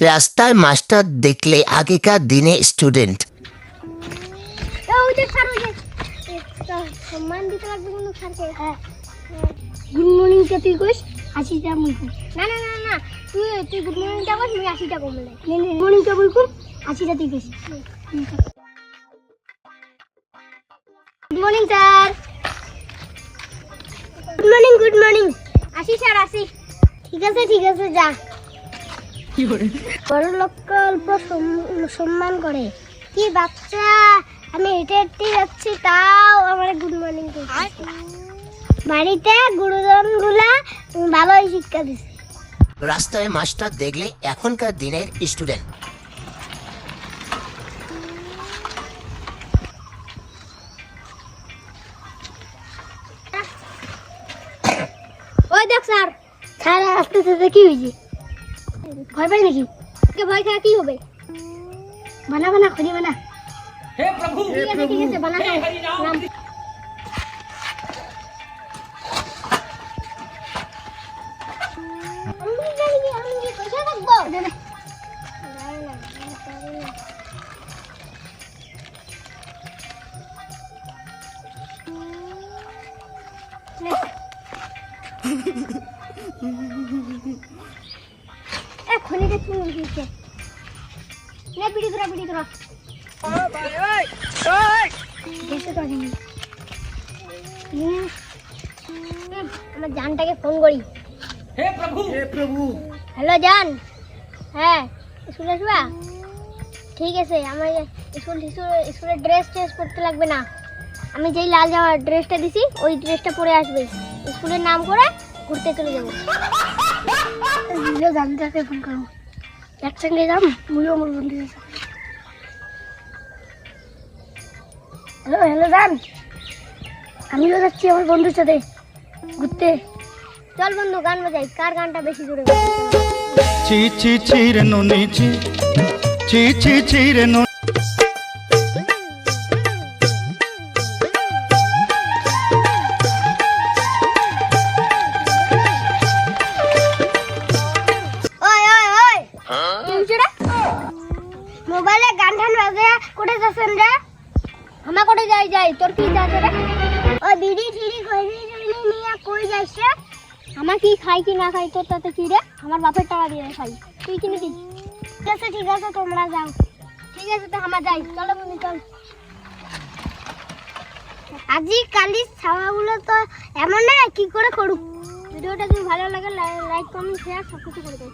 রাস্তায় মাস্টার দেখলে আগেকার দিনে স্টুডেন্ট সম্মান দিতে লাগবে কিন্তু স্যারকে হ্যাঁ। গুড মর্নিং কে তুই কইস আশিটা মুই না না না না, তুই তুই গুড মর্নিংটা কইস মুই আশিটা কমলে নে। নে মর্নিং কে মুই কম আশিটা তুই কইস good morning, sir. Good morning good morning. আসি, স্যার, আসি। ঠিক আছে ঠিক আছে, যা। বড় লোককে অল্প সম্মান করে। কি বাচ্চা আমি হেঁটে হেঁটে যাচ্ছি তাও আমার গুড মর্নিং বাড়িতে গুরুজনগুলা ভালোই শিক্ষা দিছে। রাস্তায় মাস্টার দেখলে এখনকার দিনের স্টুডেন্ট। ওই দেখ স্যার স্যার আসতে আসতে কি হয়েছে? ভয় পাই নাকি তোকে ভয় খাওয়া কি হবে বানা বানা খনি বানা হে প্রভু ঠিক আছে ঠিক আছে বানা নাম আমি জানি কি আমি কি কোথায় থাকবো দে দে এখনই যে তুমি উঠেছে নে পিড়ি ধরা পিড়ি ধরা গেছে তো জানি হুম। হুম, আমার জানটাকে ফোন করি हे प्रभु हे प्रभु হ্যালো জান হ্যাঁ স্কুলে আসবা ঠিক আছে আমার স্কুল স্কুল- স্কুলের ড্রেস চেঞ্জ করতে লাগবে না আমি যেই লাল জামা ড্রেসটা দিছি ওই ড্রেসটা পরে আসবে স্কুলের নাম করে ঘুরতে চলে যাবো জানতে ফোন করব। একসঙ্গে যাম মুইও আমার বন্ধু হ্যালো হ্যালো, জান। আমিও যাচ্ছি আমার বন্ধুর সাথে ঘুরতে। চল বন্ধু, গান বাজাই। কার গানটা বেশি জোরে? চি চি চিরে নুনি চি চি চিরে নুনি। মোবাইলে গান টান বাজে কোটে যাচ্ছেন রে? আমা কোটে যাই যাই তোর কি যাচ্ছে রে? ওই বিড়ি টিড়ি কইরি জইনি নিয়া কই যাইছে আমা কি খাই কি না খাই তোর তাতে কি রে? আমার বাপের টাকা দিয়ে খাই। তুই কি? নিবি ঠিক আছে ঠিক আছে তোমরা যাও। ঠিক আছে তো আমরা যাই। চলো বন্ধু চল। আজি কালি ছাওয়াগুলো তো এমন না কি করে করুক ভিডিওটা যদি ভালো লাগে লাইক কমেন্ট শেয়ার সব কিছু করে দেয়